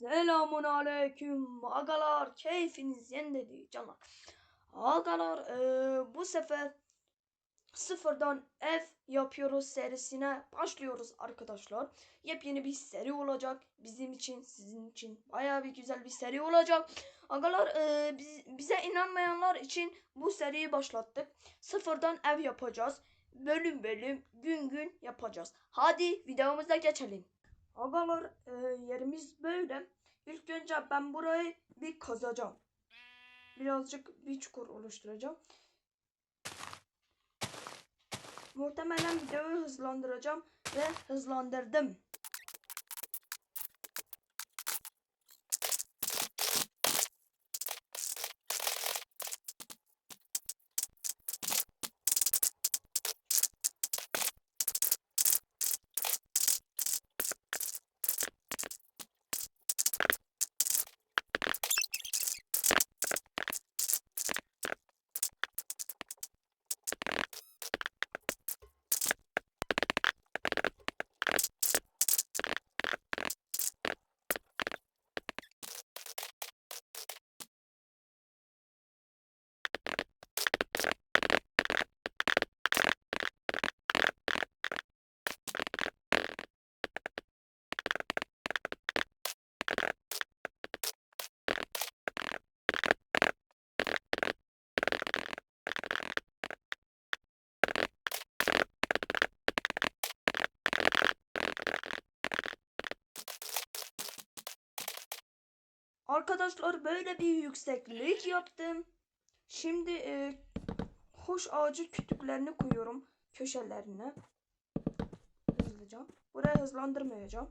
Selamun aleyküm agalar keyfiniz yerinde canlar. Agalar eee, bu sefer sıfırdan ev yapıyoruz serisine başlıyoruz arkadaşlar. Yepyeni bir seri olacak bizim için sizin için baya bir güzel bir seri olacak. Agalar eee, biz- bize inanmayanlar için bu seriyi başlattık. Sıfırdan ev yapacağız. Bölüm bölüm gün gün yapacağız. Hadi videomuza geçelim. Agalar e, yerimiz böyle. İlk önce ben burayı bir kazacağım. Birazcık bir çukur oluşturacağım. Muhtemelen videoyu hızlandıracağım ve hızlandırdım. Arkadaşlar böyle bir yükseklik yaptım. Şimdi e, hoş ağacı kütüklerini koyuyorum köşelerine. Hızlıca. Buraya hızlandırmayacağım.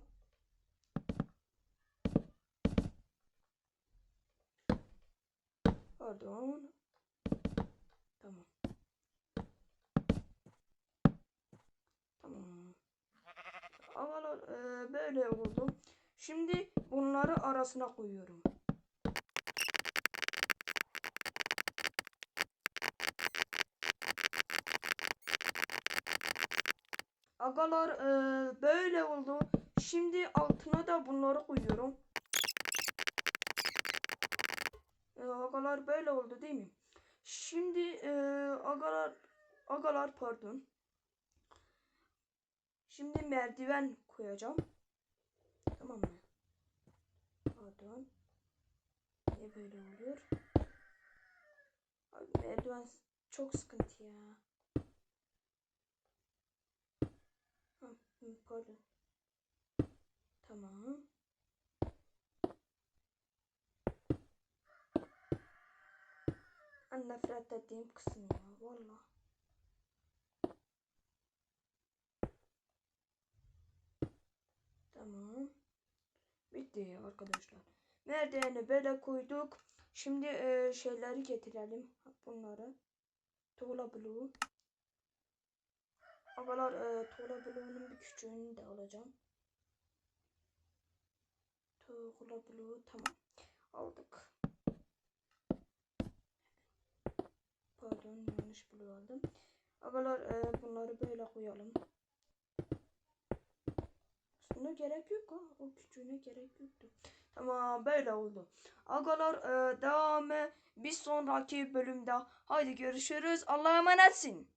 Pardon. Tamam. Tamam. Havalar e, böyle oldu. Şimdi bunları arasına koyuyorum. Agalar e, böyle oldu. Şimdi altına da bunları koyuyorum. E, agalar böyle oldu değil mi? Şimdi e, agalar agalar pardon. Şimdi merdiven koyacağım. Tamam mı? Pardon. Niye böyle oluyor? Abi merdiven çok sıkıntı ya. Ha, hı, pardon. Tamam. En nefret ettiğim kısım ya. Valla. Tamam. Bitti arkadaşlar. Merdiveni böyle koyduk. Şimdi e, şeyleri getirelim. Bunları. Tuğla bloğu. Agalar e, tuğla bloğunun bir küçüğünü de alacağım. Tuğla bloğu tamam. Aldık. Pardon yanlış bloğu aldım. Agalar e, bunları böyle koyalım. Gerek yok ha. O küçüğüne gerek yoktu. Tamam böyle oldu. Agalar e, devamı bir sonraki bölümde. Haydi görüşürüz. Allah'a emanetsin.